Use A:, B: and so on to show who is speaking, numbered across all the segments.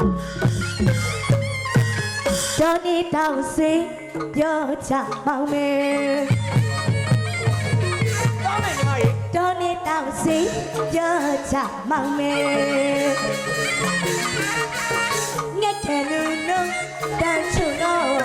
A: တော်နေတောင်စေပြောချမောင်မေ
B: တောင်းမယ်ညီမကြီး
A: တော်နေတောင်စေပြောချမောင်မေငက်တယ်လူလုံးတန်ချူတော့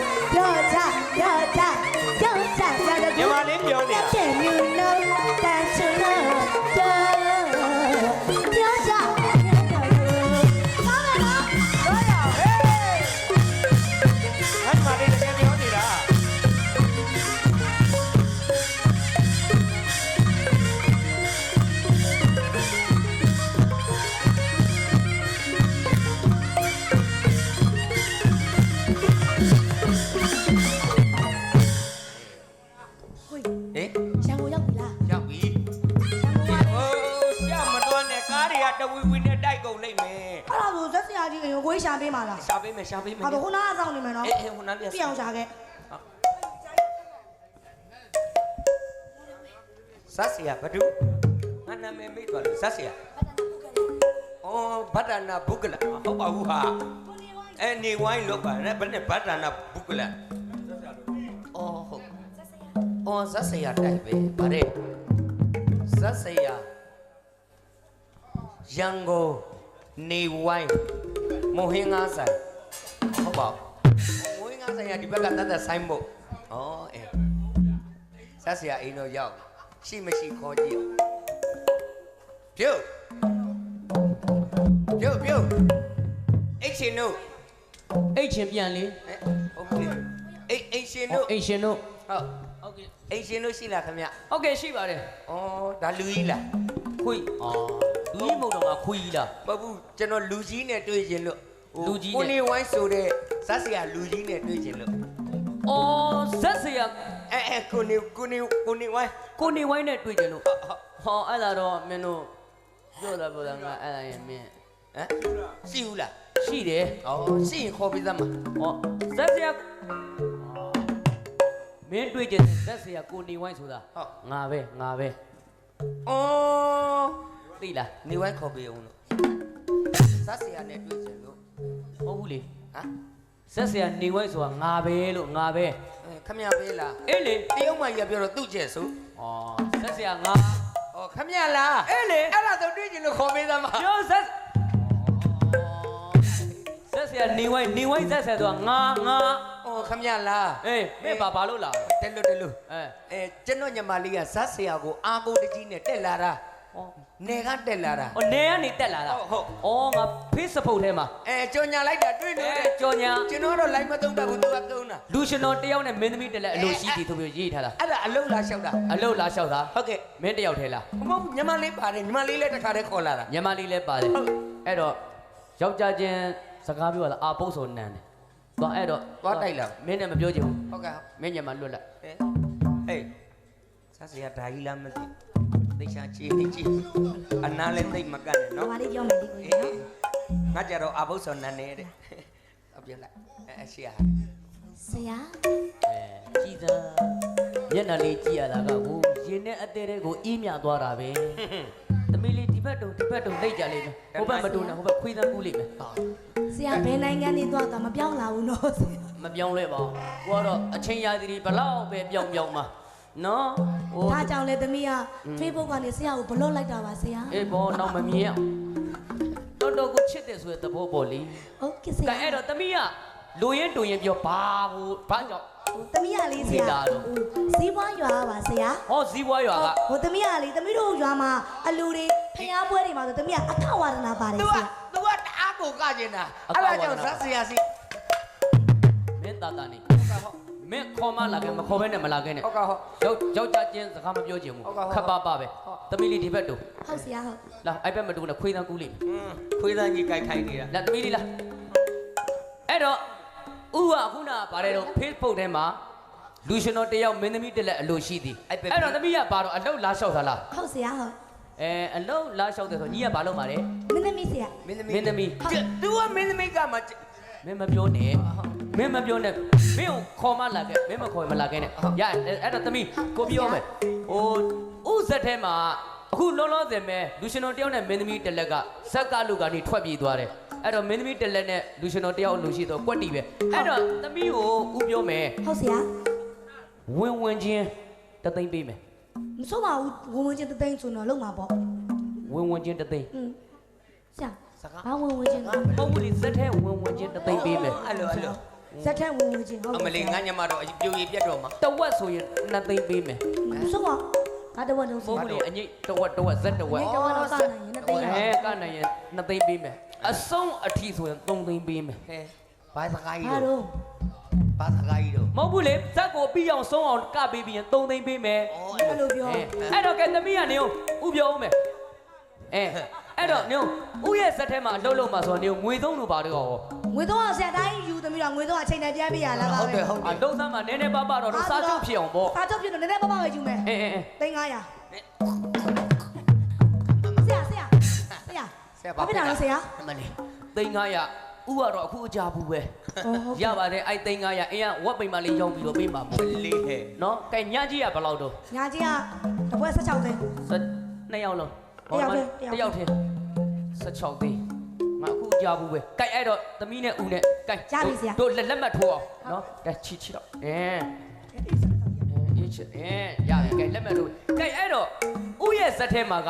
A: ရှာပေး
B: မယ်
A: ရှာပေးမ
B: ယ်
A: ဟာတော့ခုနကစောင့်နေမယ်နော်
B: အေးအေးဟိုနားပြ
A: ပြအောင်ရှာခဲ့
B: ဇက်စီယာဘဒုငါနာမည်မေ့သွားလို့ဇက်စီယာအော်ဗဒ္ဒနာဘုကလဟုတ်ပါဘူးဟာအဲနေဝိုင်းလောက်ပါနဲ့ဘယ်နဲ့ဗဒ္ဒနာဘုကလအော်ဟုတ်အော်ဇက်စီယာတိုက်ပဲဗါတဲ့ဇက်စီယာရန်ကုန်နေဝိုင်းမိုဟင်းငါဆိုင် ဟုတ်ပါဘူးမိုဟင်းငါဆိုင်ကဒီဘက်ကတတ်တတ်ဆိုင်ဖို့ဩအဲဇက်စီယာအိမ်တော့ရောက်ရှိမရှိခေါ်ကြည့်ပြုတ်ပြုတ်ပြုတ်အိတ်ရှင်တို့
C: အိတ်ချင်းပြန်လေ
B: အဲဟုတ်ပြီအိတ်အိတ်ရှင်တို့
C: အိတ်ရှင်တို့
B: ဟုတ်
C: ဟုတ်ကဲ့
B: အိတ်ရှင်တို့ရှိလားခင်ဗျ
C: ဟုတ်ကဲ့ရှိပါတယ်
B: ဩဒါလူကြီးလား
C: ခွေးအော်လူကြီးမဟုတ်တော့ငါခွေးလား
B: မဟုတ်ဘူးကျွန်တော်လူကြီးနဲ့တွေ့ရင်လို့ဟို
C: လူကြီးနဲ့
B: ကိုနေဝိုင်းဆိုတဲ့ဇက်စရာလူကြီးနဲ့တွေ့ရင်လို့
C: အော်ဇက်စရာ
B: အဲအဲကိုနေကိုနေကိုနေဝိုင်း
C: ကိုနေဝိုင်းနဲ့တွေ့ကြလို့ဟောအဲ့ဒါတော့မင်းတို့ပြောတာပြောတာငါအဲ့ဒါရင်မင်း
B: ဟမ်ရှိဘူးလား
C: ရှိတယ်
B: ဩရှိရင်ခေါ်ပြီးသားမှာ
C: ဟောဇက်စရာမင်းတွေ့ကြတဲ့ဇက်စရာကိုနေဝိုင်းဆိုတာ
B: ဟုတ်
C: ငါပဲငါပဲ
B: ဩ
C: သိလား
B: နေဝိုင်းခေါ်ပြီးအောင်လို့ဇက်စရာနဲ့တွေ့ရင်လို့
C: ဟုတ်ဘူးလေ
B: ဟမ်
C: ဇက်စရာနေဝိုင်းဆိုတာငါပဲလို့ငါပဲ
B: အဲခမရပေးလား
C: အေးလေ
B: တရုတ်မကြီးကပြောတော့သူ့ကျဲဆို
C: အော်ဇက်စရာငါ
B: ဩခမရလား
C: အေးလေ
B: အဲ့ဒါဆိုတွေ့ရင်လို့ခေါ်ပေးသားမှာ
C: ပြောဇက်ဇက်ဆရာနေဝိုင်းနေဝိုင်းဇက်ဆရာဆိုတာငါငါ
B: ဩခမရလား
C: အေးမင်းဘာဘာလို့လာ
B: တက်လို့တက်လို့
C: အဲ
B: အဲကျွန်တော်ညီမလေးကဇက်ဆရာကိုအာကိုတကြီးနဲ့တက်လာတာ
C: ဟော
B: နေကတက်လာတာ
C: ဟောနေကနေတက်လာတာ
B: ဟုတ်ဟုတ်
C: ဩငါဖေးစပုတ်ထဲမှာ
B: အဲကြော်ညာလိုက်တာတွေ့
C: အဲ
B: လို့တဲ့
C: ကြော်ညာ
B: ကျွန်တော်တော့လိုက်မသုံးတာဘူးသူကသုံးတာ
C: လူရှင်တော်တယောက်နဲ့မင်းသမီးတက်လက်အလိုရှိသည်ဆိုပြီးရေးထားတာ
B: အဲ့ဒါအလုံးလာလျှောက်တာ
C: အလုတ်လာလျှောက်တာ
B: ဟုတ်ကဲ့
C: မင်းတယောက်ထဲလား
B: မဟုတ်ဘူးညီမလေးပါတယ်ညီမလေးလည်းတစ်ခါတည်းခေါ်လာတာ
C: ညီမလေးလည်းပါတယ်
B: ဟုတ်
C: အဲ့တော့ယောက်ျားချင်းစကားပြောတာအာပုတ်စောနန်းတယ်သွားအဲ့တော့
B: သွားတိုက်လာ
C: မင်းနဲ့မပြောချင်ဘူး
B: ဟုတ်ကဲ့
C: မင်းညီမလွတ်လိုက်
B: ဟဲ့ ဟေးဇက်ဆရာဒါကြီးလားမသိသိချာချီနေချီအနာလည်းသိပ်မကတ်နဲ့
A: နော်
B: နော်
A: မလေးပြောမယ်ဒီကို
B: အေး
A: နော်
B: ငါကြတော့အဘုတ်စောနန်းနေတဲ့ဟုတ်ပြလိုက်အဲအရှိဟာ
A: ဆရာ
C: အဲကြည်သာမျက်နှာလေးကြည့်ရတာကဟိုရင်နဲ့အသေးတဲ့ကိုအီးမြသွားတာပဲသမီးလေးဒီဘက်တုံဒီဘက်တုံလိုက်ကြလိမ့်မယ်ဟိုဘက်မတုံနဲ့ဟိုဘက်ခွေးသန်းကူးလိမ့်မယ်
A: ဆရာဘယ်နိုင်ငံနေသွားတာမပြောင်းလာဘူးနော်ဆရာ
C: မပြောင်းလဲပါဘူးကိုကတော့အချင်းရာသီဘလောက်ပဲပြောင်းပြောင်းမှာ နော်ဟို
A: ဒါကြောင့်လေသမီးက Facebook ကနေဆရာကိုဘလော့လိုက်တာပါဆရာ
C: အေးဘောတော့မမြင်အောင်တော်တော်ကိုချစ်တယ်ဆိုတဲ့သဘောပေါ့လေ
A: ဟုတ်ကဲ့ဆ
C: ကဲ
A: ရာ
C: အဲ့တော့သမီးကလူရင်တူရင်ပြောဘာဟိုဘာကြောင့်
A: သမီးကလေးဆ
C: မိ
A: ရာ
C: သားတော့
A: ဟိုစီးပွားရွာပါဆရာ
C: ဟောဇီးဘွားရွာက
A: ဟိုသမီးကလေသမီးတို့ရွာမှာအလူတွေဖျားပွဲတွေမှာဆိုသမီးကအခဝါဒနာပါတယ်
B: သူ
A: ဆ
B: က
A: ရာ
B: သူကတအားကိုကကျင်တာအဲ့ဒါကြောင့်ဇက်ဆရာစီ
C: မင်းတာတာနေ
B: ဟုတ်ကဲ့ဟုတ်
C: မင်းခေါ်မလာခဲ့မခေါ်ဘဲနဲ့မလာခဲ့နဲ့
B: ဟုတ်ကဲ့ဟုတ်
C: ယောက်ယောက်ျားချင်းစကားမပြောချင်ဘူး
B: ဟုတ်ကဲ့ဟုတ်
C: ခပ်ပါပါပဲသမီးလေးဒီဘက်တူ
A: ဟုတ်ဆရာဟုတ်
C: လာအဲ့ဘက်မတူနဲ့ခွေးသန်းကူးလိမ့်မယ်
B: อืมခွေးသားကြီးကြိုက်ခိုင်းနေတာ
C: လာသမီးလေးလာအဲ့တော့ဥကခုနကပါတယ်တော့ Facebook ထဲမှာလူရှင်တော်တယောက်မင်းသမီးတက်လက်အလိုရှိသည်အဲ့တော့သမီးကဘာတော့အလုတ်လာလျှောက်တာလား
A: ဟုတ်ဆရာဟုတ်
C: အဲအလုတ်လာလျှောက်တယ်ဆိုညီကဘာလုပ်မှာလဲ
A: မင်းသမီးဆရာ
B: မင်းသမီး
C: မင်းသမီး
B: သူကမင်းသမီးကမှ
C: မင်းမပြောနဲ့မင်းမပြောနဲ့မင်းကိုခေါ်မလာခဲ့မင်းမခေါ်ရင်မလာခဲ့နဲ့ရအဲ့အဲ့တော့သမီးကိုပြောမယ်ဟိုဥဇက်ထဲမှာအခုလောလောဆယ်မဲ့လူရှင်တော်တယောက်နဲ့မင်းသမီးတစ်လက်ကဇက်ကလူကနေထွက်ပြေးသွားတယ်အဲ့တော့မင်းသမီးတစ်လက်နဲ့လူရှင်တော်တယောက်လူရှိတော့ကွက်တီပဲအဲ့တော့သမီးကိုဥပြောမယ်
A: ဟုတ်ဆရာ
C: ဝင်ဝင်ချင်းတသိမ့်ပေးမယ်
A: မစိုးပါဘူးဝင်ဝင်ချင်းတသိန်းဆိုတော့လုံမှာပေါ့
C: ဝင်ဝင်ချင်းတသိမ့်
A: อืมဆရာ
B: စ ကား
A: ဘာဝင်ဝင်ချင်းလဲ
C: ဟုတ်ဘူးလေဇက်ထဲဝင်ဝင်ချင်းတသိမ့်ပေးမယ်
B: အဲ့လိုအဲ့လို
A: ဇက်ထက်ဝင်ဝင်ချင်းဟုတ်
B: အမလေးငါညမတော့ပြိုရည်ပြတ်တော့မှာ
C: တဝက်ဆိုရင်နှစ်သိမ့်ပေးမယ်
A: မစိုးပါဘာတဝက်လုံး
C: မ
A: ဆို
C: ဟုတ်ဘူးလေအငိတ်တဝက်တဝက်ဇက်တဝက်
A: ဒီတဝက်တော့ကနိုင်ရင်တသိန်း
C: အဲကနိုင်ရင်နှစ်သိမ့်ပေးမယ်အဆုံးအထီဆိုရင်သုံးသိမ့်ပေးမယ်
B: ဟဲဘာစကားကြီး
A: ဘာ
B: တော့
A: တော့
B: ဘာစကားကြီးတော့
C: မဟုတ်ဘူးလေဇက်ကိုပြီးအောင်ဆုံးအောင်ကပေးပြီးရင်သုံးသိမ့်ပေးမယ်
B: ဩ
A: အဲ့လိုပြော
C: အဲအဲ့တော့ကဲသမီးကနေဦးဥပြောဦးမယ်အဲ အဲ့တော့နေဦးရဲ့ဇက်ထဲမှာအလုပ်လုပ်မှာဆိုတော့နေငွေသုံးလို့ပါတော့ဟော
A: ငွေတော့ဆရာတိုင်းယူသမီးတော့ငွေတော့အချိန်နဲ့ပြန်ပြရလား
B: ဟုတ်တယ်ဟုတ်
C: အလုပ်သမ်းမှာနည်းနည်းပါးပါတော့တို့စားချုပ်ဖြစ်အောင်ပေါ့
A: စားချုပ်ဖြစ်တော့နည်းနည်းပါးပါးပဲယူမယ်
C: အဲအဲအဲ
A: သိန်း900ဆရာဆရာဆရာ
B: ဆရာ
A: ဘာဖြစ်တာလဲဆရာ
C: အမလေးသိန်း900ဥကတော့အခုအကြဘူးပဲ
A: ဟုတ်
C: ရပါတယ်အဲ့သိန်း900အင်းကဝက်ပိန်မလေးရောင်းပြီးတော့ပေးမှာပေါ့
B: လေးဟဲ
C: နော်ကဲညကြီးကဘယ်လောက်တော့
A: ညာကြီးကတပွဲ16သိန်း
C: စနှစ်ယောက်လုံး
A: တစ်ယောက်တည်း
C: တစ်ယောက်တည်း16သိန်းငါအခုကြဘူးပဲကဲအဲ့တော့သမီးနဲ့ဦးနဲ့ကဲတို့လက်လက်မှတ်ထိုးအောင်နော်ကဲချီချီတော့အင်းအေးချစ်အင်းရတယ်ကဲလက်မှတ်ထိုးကဲအဲ့တော့ဦးရဲ့ဇက်ထဲမှာက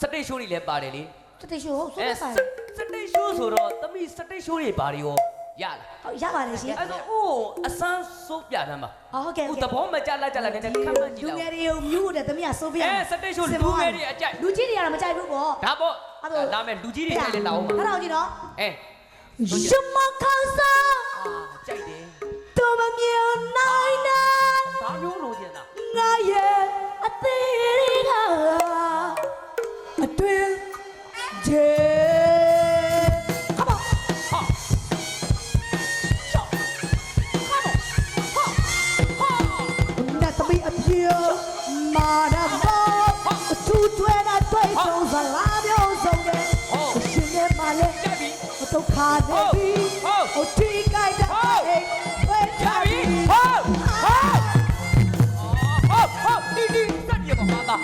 C: စတိတ်ရှိုးတွေလည်းပါတယ်လေ
A: တတိရှိုးဟုတ်ဆို
C: အဲး
A: ဆိုင်
C: စတိတ်ရှိုးဆိုတော့သမီးစတိတ်ရှိုးတွေပါတယ်ရော ရလား
A: ဟုတ်ရပါတယ်ရှင်
C: အဲ့တော့ဦးအစမ်းစိုးပြတယ်မှာ
A: ဟုတ်ကဲ့
C: ဦးသဘောမကျလိုက်ကြလိုက်နဲ့ခမ်းမှန်းကြည့်
A: လူ
C: တော့
A: ငယ်တွေကိုမြူးတယ်တမီးကစိုးပြ
C: အဲစတိတ်ရှိုးလူငယ်တွေအကြိုက်
A: လူကြီးတွေကတော့မကြိုက်ဘူးပေါ့
C: ဒါပေါ့
A: အဲ့ဒါ
C: လာမယ်လူကြီးတွေကြိုက်လဲလာအောင်ပါ
A: အဲ့ဒါကြည့်နော်
C: အဲ
A: ရှမခါ က္ခနေပြီ
C: ဟုတ်
A: ဟိုတီးကြိုက်တဲ့အိမ်ဝဲ
C: ကြ
A: ချ
C: က်ပြီ
A: ပြီ
C: ဟောဟောဟောဟောဒီဒီစက်ရပါမှာသား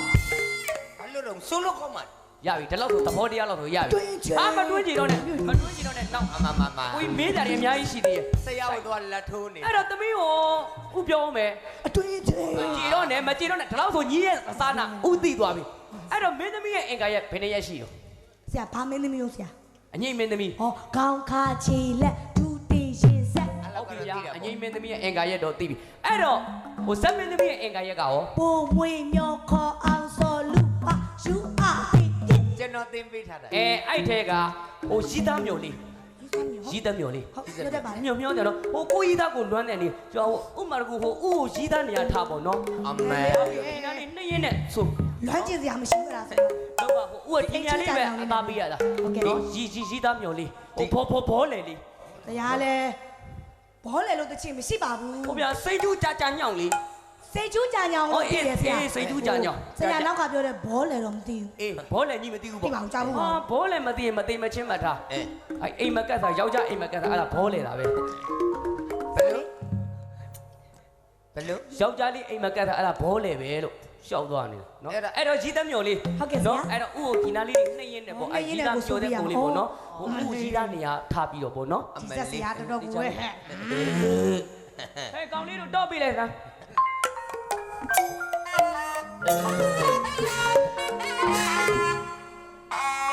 B: ဘာလို့တော့ဆိုလို့ကောင်းမှာ
C: ရပြီဒီလောက်ဆိုသဘောတရားလောက်ဆိုရပြီအာမတွင်းကြည့်တော့နဲ့မတွင်းကြည့်တော့နဲ့နောက်
B: အမမမ
C: ကိုမေးကြတယ်အများကြီးရှိသေးရဲ့
B: ဆရာတို့ကလက်ထိုးနေ
C: အဲ့တော့သမီးကိုဥပြောမယ်
A: အတွင်ချေ
C: ကြည်တော့နဲ့မကြည်တော့နဲ့ဒီလောက်ဆိုညီရဲ့အစားနာဥသိသွားပြီအဲ့တော့မင်းသမီးရဲ့အင်္ကာရဲ့ဘယ်နှစ်ရက်ရှိရော
A: ဆရာဘာမင်းသမီးရောဆရာ
C: အငိမ့်မင်းသမီး
A: ဟောခေါင်းခါချီလက်ဒူတီရှင်ဆက်
C: ဟုတ်ပြီဗျာအငိမ့်မင်းသမီးရဲ့အင်္ကာရဲ့တော့သိပြီအဲ့တော့ဟိုဇက်မင်းသမီးရဲ့အင်္ကာရဲ့ကရော
A: ပုံမွေမျောခေါ်အောင်စောလူပါယူအားတိတိ
B: ကျွန်တော်သင်ပေးထားတာ
C: အဲအဲ့ထဲကဟိုရီးသားမျိုးလေး ရီးသားမျိုးလေး
A: ဟုတ်ပြောတတ်ပါလေ
C: မြောင်မြောင်ကြတော့ဟိုကိုရီးသားကိုလွမ်းတယ်လေကျွန်တော်ဟိုဥမာတကူဟိုဥကိုရီးသားနေရာထားပေါ့နော်
B: အမေ
C: ဒီနားနေနှင်းရင်နဲ့ဆို
A: လွမ်းကျင်စရာမရှိဘူးလားဆရာ
C: တော့ပါဟိုဥကဒီညာလေးပဲအသားပေးရတာ
A: ဟုတ်ကဲ့
C: နော်ရီရီရီးသားမျိုးလေးဟိုဘောဘောဘောလေလေး
A: တရားလဲဘောလေလို့တချင်မရှိပါဘူး
C: ဟိုဗျာစိတ်တူးကြကြညောင်လေး
A: စိတ်ကျူးကြညောင်
C: ဟော
A: လို့
C: အေး
A: သိတယ်ဆရာ
C: အေးစိတ်တူးကြညောင်
A: ဆရာနောက်ကပြောတဲ့ဘောလေတော့မသိဘူး
C: အေးဘောလေကြီးမသိဘူးပေါ့
A: သိပါဘူးကြားဘူးပါ
C: ဟာဘောလေမသိရင်မသိမချင်းမှတ်ထား
B: အဲ
C: အဲ့အိမ်မကတ်တာယောက်ျားအိမ်မကတ်တာအဲ့ဒါဘောလေတာပဲ
B: ဘယ်လိုဘယ်လို
C: ယောက်ျားလေးအိမ်မကတ်တာအဲ့ဒါဘောလေပဲလို့ရှောက်သွားနေတာနော်အဲ့တော့ရီးသားမျိုးလေး
A: ဟုတ်ကဲ့ဆရာ
C: နော်အဲ့တော့ဥကိုဒီနာလေးတွေနှိမ့်ရင်နဲ့ပေါ့အဲ့ရီးသားမျိုးတဲ့ပုံလေးပေါ့နော်ဟိုဥရီးသားနေရာထားပြီးတော့ပေါ့နော်
A: ဒီဆက်ဆရာတော်တော်ကိုဝဲဟဲ့
C: ဟဲ့ကောင်လေးတို့တော့ပြီးလိုက်စ မ်း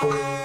A: စိ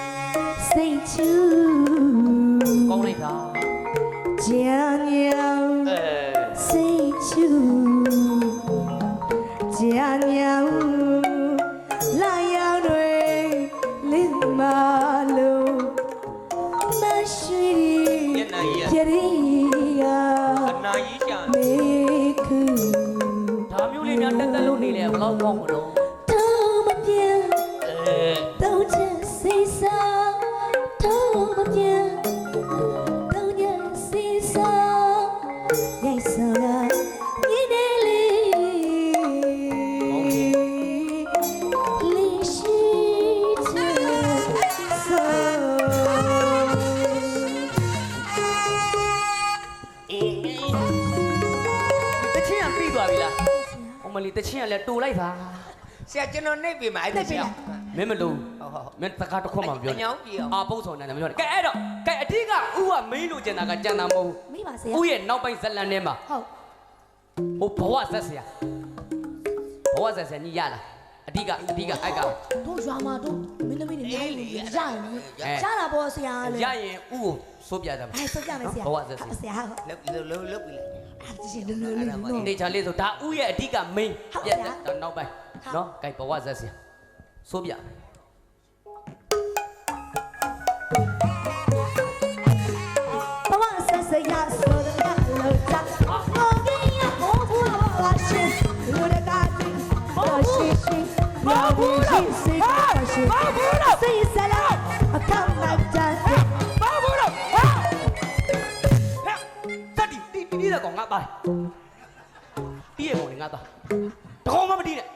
C: က
A: ပြီး
C: သွားပြီလားဟိုမလီတချင်းကလည်းတူလိုက်ပါ
B: ဆရာကျွန်တော်နှိပ်ပြီမှာအဲ့ဒါဆရာ
C: မင်းမလို့
B: ဟုတ်ဟုတ်
C: မင်းတကားတစ်ခွက်မှမပြော
B: အညောင်းပြေအောင်
C: အာပုံဆောင်နေတယ်မပြောနဲ့ကဲအဲ့တော့ကဲအဓိကဥကမင်းလိုချင်တာကကြံတာမဟုတ်
A: မိပါဆရာ
C: ဘူးဥရဲ့နောက်ပိုင်းဇက်လန်ထဲမှာ
A: ဟုတ်
C: ဟိုဘဝဆက်ဆရာဘဝဆက်ဆရာညီရလားအဓိကအဓိကအိုက်က
A: တို့ရွာမှာတို့မင်းသမီးတွေနေနေရရင်
C: အဲ
A: ရတာပေါ့ဆရာလေ
C: ရရင်ဥကိုစိုးပြတယ်
A: အဲဆက်ကြမယ်ဆရာ
C: ဘဝဆက်ဆရာ
A: ဆရာဟုတ်
B: လုတ်လုတ်လုတ်လုတ်ပြီလေ
A: အဲ့ဒီလိုလိုလိုနော်
C: နေချာလေးဆိုဒါဥရဲ့အဓိက main
A: ဟုတ်
C: ပြတ်
A: ဗျာ
C: တယ်နောက်ပိုင်း
A: ဟုတ်
C: နော်ကဲဘဝဆက်ဆရာစိုးပြ
A: ဘဝဆက်ဆက်ရဆိုတဲ့လောက်ချမောင်ကြီးရမောဘူးလို့ပါရှင် လူတကားကြီးတော့ရှိရှိမောဘူးလို့စိတ်ကရှိမောဘူးလို့စိတ်စလားအခမ်းမတန်
C: ဘာဘူးတော့ဟာဟဲ့တတိတီတီတီတဲ့ကောင်ငါသားတီးရကောင်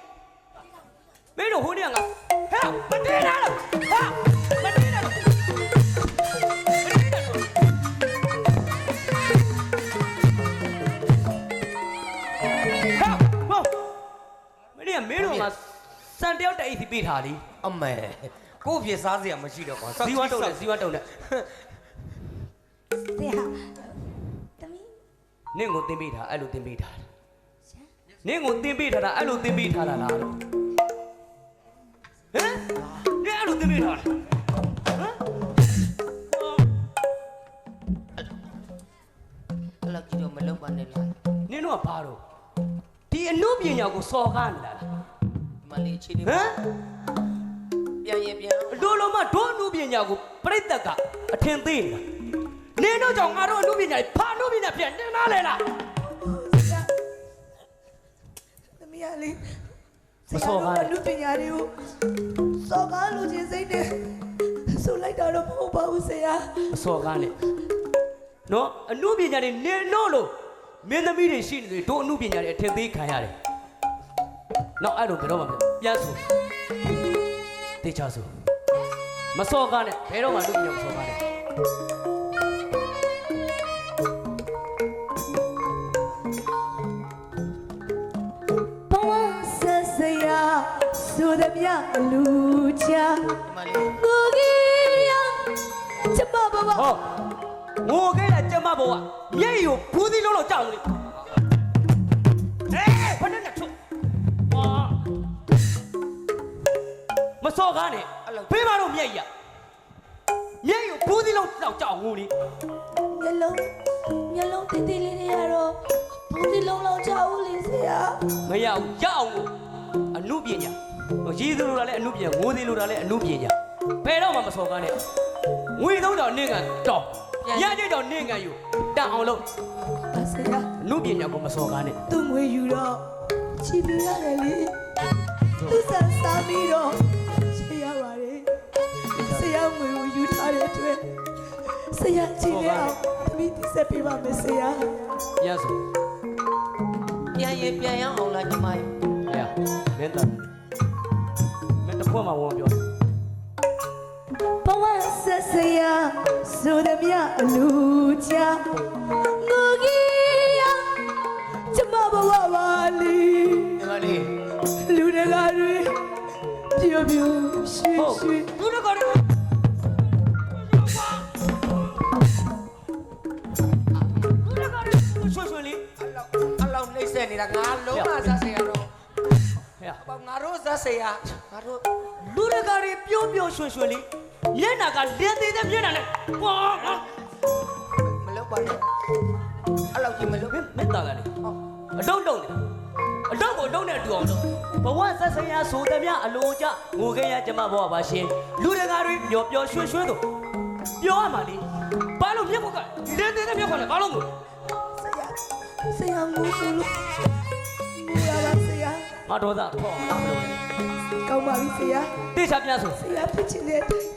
C: လေငါသားတကောင်မမတီးနဲ့မင်းတို့ဟိုနေ့ကငါဟဲ့မတီးနဲ့လားဟာမတီးနဲ့မတီးနဲ့ဟာမောမင်းကမင်းတို့ကစံတယောက်တအိတ်စီပေးထားလी
B: အမေကို့ဖြစ်စားစရာမရှိတော့ကွာ
C: ဇီဝတုံးနဲ့ဇီဝတုံးနဲ့
A: ဆရာတမီး
C: နင့်ကိုတင်ပေးထားအဲ့လိုတင်ပေးထားတာနင့်ကိုတင်ပေးထားတာအဲ့လိုတင်ပေးထားတာလားလို့ဟမ်နင့်အဲ့ လိုတင်ပေးထားတာဟမ်
B: အဲ့လောက်ကြီးတော့မလုံးပါနဲ့လား
C: နင့်တို့ကဘာတော့ဒီအနုပညာကိုစော်ကားနေတာလား
B: ဒီမလေးအခြေအနေ
C: ဟမ်
B: ပြန်ရင်ပြန်
C: အလိုလိုမှဒုအနုပညာကိုပြိတ္တကအထင်သေးနေတာနင်တို့ကြောင့်ငါတို့အနုပညာဖာအနုပညာပြန်တင်လာလေလား
A: သမီးကလေ
C: မစော်ကားနဲ့
A: လူပညာတွေကိုစော်ကားလူချင်းစိတ်နဲ့ဆိုလိုက်တာတော့မဟုတ်ပါဘူးဆရာ
C: အစော်ကားနဲ့နော်အနုပညာတွေနင်တို့လို့မင်းသမီးတွေရှိနေတယ်တို့အနုပညာတွေအထင်သေးခံရတယ်နောက်အဲ့လိုဘယ်တော့မှမဖြစ်ပြန်ဆိုတေချာဆိုမစော်ကားနဲ့ဘယ်တော့မှအနုပညာမစော်ကားနဲ့
A: ဆိုသည်မြလူချာ
B: ဒီမလေး
A: ကိုကြီးရချမဘဘ
C: ဟောငိုခဲ့တာကျမဘဝမျက်ရည်ကိုဘူးသီးလုံးလုံးကြောက်နေအေးဘယ်နဲ့ထုတ်ဟာမစော်ကားနဲ့ဖေးမတော့မျက်ရည်ရမျက်ရည်ကိုဘူးသီးလုံးတောက်ကြောက်ငိုနေ
A: မျက်လုံးမျက်လုံးတိတိလေးတွေရတော့ဘူးဒီလုံးလုံးချဦးလေဆရာ
C: မရဘူးရအောင်ကိုအနုပညာဟို ရည်သူလိုတာလည်းအနုပညာငိုသေးလိုတာလည်းအနုပညာဘယ်တော့မှမစော်ကားနဲ့ငွေသုံးတော်နင့်ကတော့ရကြိတ်တော်နင့်ကယူတန်အောင်လို့
A: အဆရာ
C: အနုပညာကိုမစော်ကားနဲ့
A: သူ့ငွေယူတော့ချီပြရတယ်လေသူစံစားပြီးတော့ချေရပါတယ်ဆရာငွေကိုယူထားတဲ့အတွက်ဆရာချီနေအောင်သမီးတိဆက်ပေးပါမယ်ဆရာ
C: ရဆို
B: ပြန်ရင်ပြန်ရအောင်လားညီမရေ
C: ရမင်းသားမင်းတ စ်ခွက်မှဝင်ပြော
A: ဘဝဆက်စရာဆိုသည်မြအလူချာငိုကြီးရကျမဘဝပါလီ
B: ဒီမလေး
A: လူတကာတွေပြိုပြိုရွှေ
C: ဟုတ်
A: ရွှေ
C: သူတို့ကလည်းဆွဆွလေး
B: အဲ့လောက်အဲ့လောက်နှိမ့်ဆက်နေတာငါလုံးမစားစ ရာတော့
C: ဟဲ့
B: ပေါ့ငါတို့စားစရာငါတို့
C: လူတကာတွေပြုံးပြုံးရွှင်ရွှင်လေးမျက်နာကလင်းသေးတဲ့မျက်နာနဲ့ဝါ
B: မလုံးပါနဲ့အဲ့လောက်ကြီးမလုံး
C: မင်းမင်းသားကလေအတုံးတုံးနေအတုံးကိုအတုံးနဲ့တူအောင်လုပ်ဘဝဆက်ဆရာဆိုသည်များအလိုကြငိုခဲ့ရကျမဘဝပါရှင်လူတကာတွေပျော်ပျော်ရွှင်ရွှင်တို့ပြောရမှာလေဘာလို့မျက်ခွက်ကလင်းသေးတဲ့မျက်ခွက်နဲ့ဘာလို့ငို
A: ဆရာဆရာငိုဆိုလို့ငိုရပါဆ ရာ
C: မတော်သားဖောက်အောင်လုပ်တယ်
A: ကောင်းပါပြီဆရာ
C: တေချာပြန်ဆို
A: ဆရာဖြစ်ချင်တဲ့အတိုင်း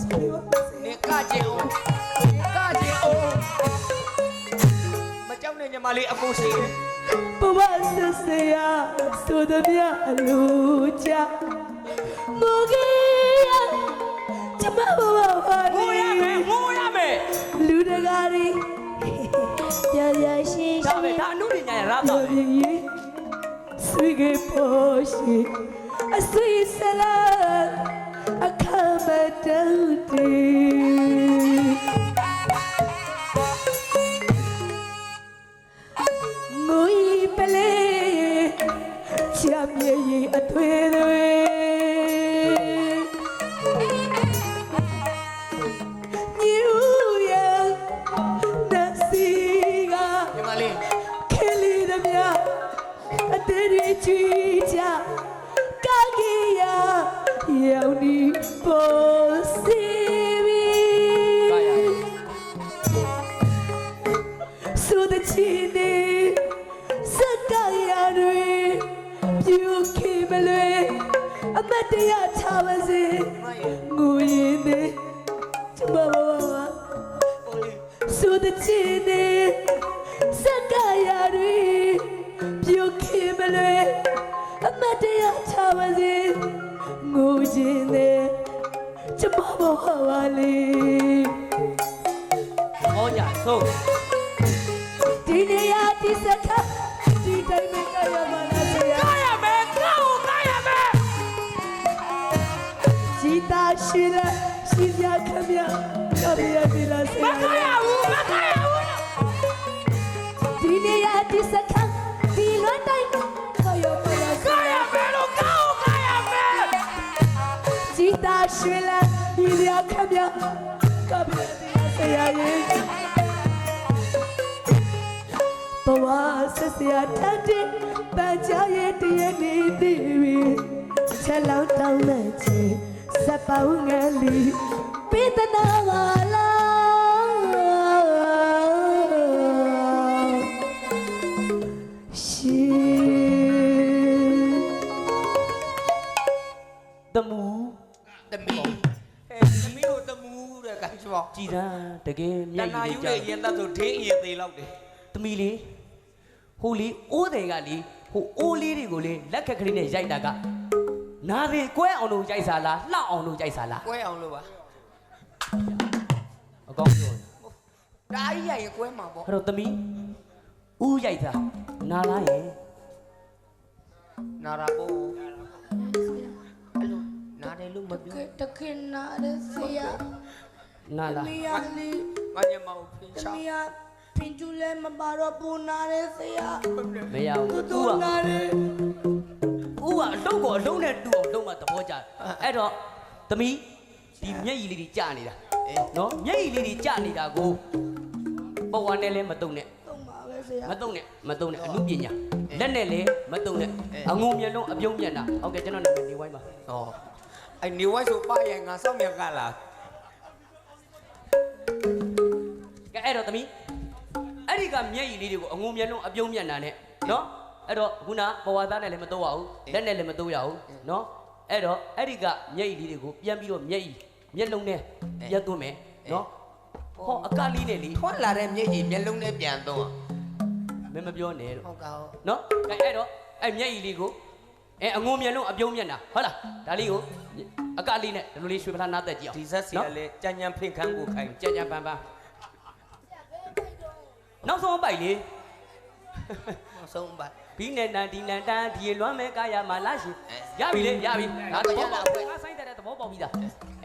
A: ဆိုရပါဆ
B: နေ
A: ရာ
B: ကကြင်အောင်နေကကြင်အောင်မကြောက်နဲ့ညီမလေးအကိုရှိတယ်
A: ဘဝဆက်စရာဆိုသည်မြအလူချာငိုကြီးရကျမဘဝပါ
C: ငိုရမယ်ငိုရမယ်
A: လူတကာတွေပြပြရှင်း
C: ဒါ
A: ရှ
C: ပဲ
A: င်း
C: ဒါအနုပညာရရ
A: ပြ
C: တော့
A: ပြ ရေးဆွေကပေါ်ရှိအ မတ်တရားချပါစေငိုရင်နေချမပါပါဆိုတဲ့ချီနေစကားရတွေပြုခိမလွေအမတ်တရားချပါစေငိုရင်နေချမပါပါလေ
C: ဟောညာဆုံး
A: ဒီနေရာဒီစခါဒီတိုင်းမကရမ
C: က
A: ပြရဒီလာစေ
C: မကာယဘူးမကာယဘူး
A: ဒီနေရာဒီစခါဒီလွတ်တိုင်းကရမနာစေ
C: ကာယမဲလို့ကောက်ကာယမဲ
A: ជីតាရှိလာရှိပြခမရကပြရဒီလာစေရရဲ့ဘဝဆက်စရာတတ်တဲ့ပန်းချရဲ့တည့်နေသေးပြီချက်လောက်တောင်းမဲ့ချေစပ်ပေါင်းငယ်လီပိတနာပါ
C: တဲ့
B: ကန်ချော
C: ကြည်သာတကယ်
B: တ
C: မျက်
B: နာ
C: ရည်
B: ယူ
C: လေး
B: တဲ့
C: ကြာ
B: ရင်သက်ဆိုဒင်းအရင်သေးလောက်တယ်
C: သမီးလေးဟိုလေးအိုးတယ်ကလေဟိုအိုးလေးတွေကိုလေလက်ခက်ကလေးနဲ့ရိုက်တာကနားသေးကွဲအောင်လို့ရိုက်စားလားလှအောင်လို့ရိုက်စားလား
B: ကွဲအောင်လို့ပါ
C: အကောင်းပြောတယ်
B: ဒါကြီးရရင်ကွဲမှာပေါ့
C: အဲ့တော့သမီးဦးရိုက်တာနားလားရဲ့
B: နာရာပေါ့အဲ့လိုနားတယ်လို့မပြော
A: တခင်နာရစေရ
C: နားလား
A: မီယာလီ
B: ငါညမောင်ဖင်ချော
A: မီယာပင်ကျူလဲမပါတော့ပူနာရစေရ
C: မရဘူး
A: တူ
C: ဦး
A: တူ
C: က
A: နာရ
C: ဦးကအလုံးကိုအလုံးနဲ့တူအောင်လုံးမသဘောကျတယ်အဲ့တော့သမီးဒီမျက်ရည်လေးတွေကြာနေတာနော်မျက်ရည်လေးတွေကြာနေတာကိုပဝါနဲ့လည်းမတုံနဲ့
A: တော့ပါပဲစေရ
C: မတုံနဲ့မတုံနဲ့အမှုပညာလက်နဲ့လည်းမတုံနဲ့အငုံမျက်လုံးအပြုံးမျက်နှာဟုတ်ကဲ့ကျွန်တော်နာမည်နေဝိုင်းပါ
B: ဩအဲ့နေဝိုင်းဆိုပါရင်ငါစောင့်မြတ်ကလာ
C: အဲ့တော့သမီးအဲ့ဒီကမျက်ရည်လေးတွေကိုအငုံမျက်လုံးအပြုံးမျက်နှာနဲ့နော်အဲ့တော့ခုနပဝါသားနဲ့လည်းမတုံးရဘူးလက်နဲ့လည်းမတုံးရဘူးနော်အဲ့တော့အဲ့ဒီကမျက်ရည်လေးတွေကိုပြန်ပြီးတော့မျက်ရည်မျက်လုံးနဲ့ပြန်သွင်းမယ်နော်ဟောအကလေးနဲ့လေ
B: ထွက်လာတဲ့မျက်ရည်မျက်လုံးနဲ့ပြန်တော့
C: မင်းမပြောနဲ့လို့
B: ဟုတ်ကဲ့ဟုတ်
C: နော်ကဲအဲ့တော့အဲ့မျက်ရည်လေးကိုအဲအငုံမျက်လုံးအပြုံးမျက်နှာဟုတ်လားဒါလေးကိုအကလေးနဲ့ဒီလိုလေးရွှေဖလားနားသက်ကြည့်အောင်
B: ဒီဇက်စီကလည်းကြံကြံဖင်ခန်းကိုခိုင်း
C: ကြံကြံပန်းပန်း နောက်ဆုံးအပိုက်လေး
B: နောက်ဆုံးပါ
C: ဘီနဲ့တန်ဒီနန်တန်ဒီလွမ်းမဲ့ကာယမှာလာရှင်
B: အဲ
C: ရပြီလေရပြီဒါသဘောပေါက်
B: ရလား
C: ငါဆိုင်တဲ့သဘောပေါက်ပြီသား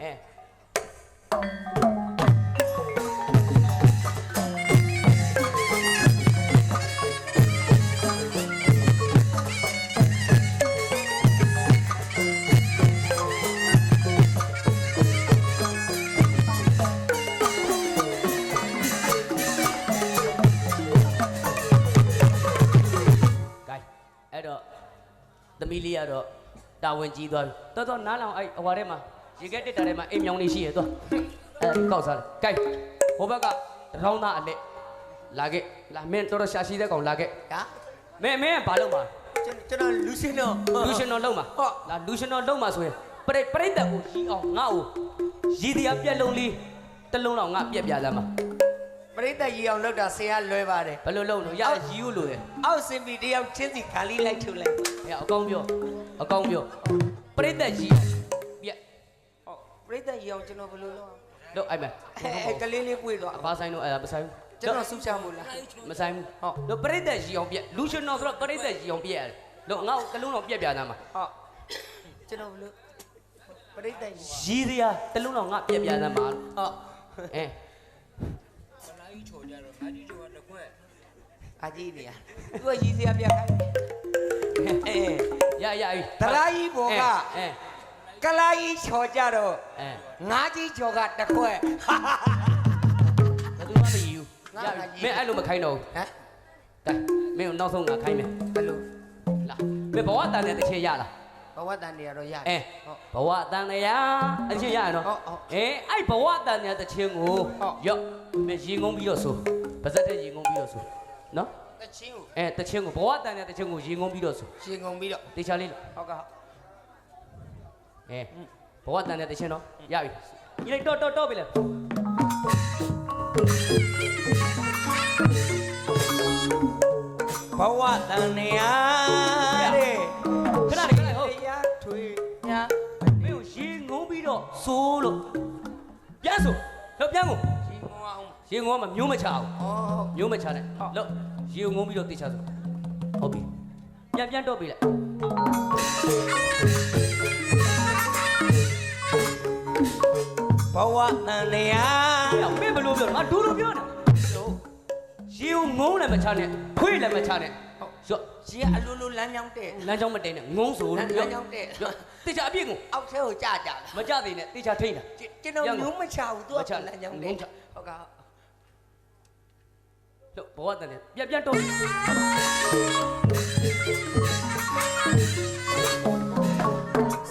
C: အဲ သမီးလေးကတော့တာဝန်ကြီးသွားပြီတော်တော်နားလောင်အဲ့အဝါထဲမှာရေခဲတက်တာထဲမှာအိမ်မြောင်နေရှိရသွားအဲကောက်စားတယ်ကဲဟိုဘက်ကတရောင်းသားအလက်လာခဲ့လာမင်းတော်တော်ရှာရှိတဲ့ကောင်လာခဲ့
B: ဟာ
C: မင်းမင်းကဘာလုပ်မှာ
B: ကျွန်ကျွန်တော်လူရှင်တော့
C: လူရှင်တော်လုပ်မှာ
B: ဟုတ်
C: လာလူရှင်တော်လုပ်မှာဆိုရင်ပရိပရိသတ်ကိုရီအောင်ငါ့ကိုရည်တရားပြက်လုံးလေးတစ်လုံးလောက်ငါပြက်ပြစမ်း ပါ
B: ပရိသတ်ကြီးအောင်လောက်တာဆရာလွဲပါတယ်
C: ဘယ်လိုလုပ်လို့ရရီကိုလို့လေ
B: အောက်စင်ပီတယောက်ချင်းစီခါလေးလိုက်ထုတ်လိုက်
C: ဟဲ့အကောင်းပြောအကောင်းပြောပရိသတ်ကြီးအောင်ပြက်
B: ဟုတ်ပရိသတ်ကြီးအောင်ကျွန်တော်ဘယ်လိုလုပ်အောင်
C: တော့အဲ့မဲ့
B: အဲအဲကလေးလေးပွေသွား
C: အဖာဆိုင်တော့အဲ့ဒါမဆိုင်ဘူး
B: ကျွန်တော်ဆူချမို့လား
C: မဆိုင်ဘူးဟုတ်တော့ပရိသတ်ကြီးအောင်ပြက်လူရှင်တော်ဆိုတော့ပရိသတ်ကြီးအောင်ပြက်ရတယ်လို့ငါ့ကိုကလုံးတော့ပြက်ပြသားမှာ
B: ဟုတ်ကျကျွန်တော်ဘလို့ပရိသတ်ကြီး
C: ရည်စရာတစ်လုံးတော့ငါပြန်ပြန်စမ်းပါ လို့
B: ဟော
C: အဲ
B: အာကြီးနေရသူကရည်စရာပြခိုင်းအဲ
C: ရရပြီ
B: တရာကြီးဘောက
C: အဲ
B: ကလာကြီးချော်ကြတော့
C: အဲ
B: ငါးကြီးချော်ကတစ်ခွက်
C: ဘယ်သူမှမယူ
B: ငါ
C: ရ
B: ငါ
C: ပြီ
B: ကြီး
C: မင်းအဲ့လိုမခိုင်းတော့
B: ဟမ်
C: ဘူးကဲမင်းကိုနောက်ဆုံးငါခိုင်းမယ်
B: ဘယ်လို
C: လာမင်းဘဝတန်တဲ့တစ်ချက်ရလား
B: ဘဝတန်နေရတော့ရ
C: အဲ
B: ဟုတ်
C: ဘဝတန်တရားအချင်းရရနော်
B: ဟုတ်ဟုတ်
C: အဲအဲ့ဘဝတန်တရားတစ်ချင်းကို
B: ဟုတ်
C: ရော့မင်းရင်ငုံပြီးတော့ဆိုပါဇက်တဲ့ရင်ငုံပြီးတော့ဆိုနော်
B: တချင်းကို
C: အဲတစ်ချင်းကိုဘဝတန်တရားတစ်ချင်းကိုရင်ငုံပြီးတော့ဆို
B: ရှင်ကုန်ပြီးတော့
C: တေချာလေးလို့
B: ဟုတ်ကဲ့
C: အဲဘဝတန်တဲ့တခြင်းတော့ရပြီဒီလိုက်တော့တော့တော့ပြီလေ
B: ဘဝတန်နေရ
C: ဆိုးလို့ပြန်ဆိုလို့ပြန်ကို
B: ရှင်ကုန်အောင်
C: ရေငုံမှမျိုးမချအောင်
B: ဩ
C: မျိုးမချနဲ့လို့ရေငုံပြီးတော့တေချာဆိုဟုတ်ပြီပြန်ပြန်တော့ပြီလေ
B: ဘဝတန်နေရ
C: မင်းဘလို့ပြောငါဒူလိုပြောနေလို့ရေငုံလည်းမချနဲ့ခွေးလည်းမချနဲ့ ရော့
B: ရှင်အလိုလိုလမ်းကြောင်းတဲ့
C: လမ်းကြောင်းမတင်နဲ့ငုံဆို
B: လမ်း
C: လို့
B: ကြောင်းတဲ့
C: တေချာအပြည့်ကို
B: အောက်ထဲကိုကြာကြာ
C: မကြသေးနဲ့တေချာထိန်းတာ
B: ကျွန်တော်မျိုးမချဘူးသူကလမ်းကြောင်းတဲ့ဟုတ်ကဲ့
C: လို့ဘဝတန်တယ်ပြန်ပြန်တော့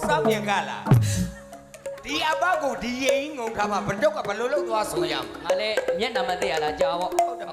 B: စောက်ရင်ကလားဒီအဘကိုဒီရင်ငုံထားမှာဘတုတ်ကဘလို့လို့သွားဆိုရမှာ
C: ငါလည်းမျက်နှာမသိရတာကြာပေါ့
B: ဟုတ်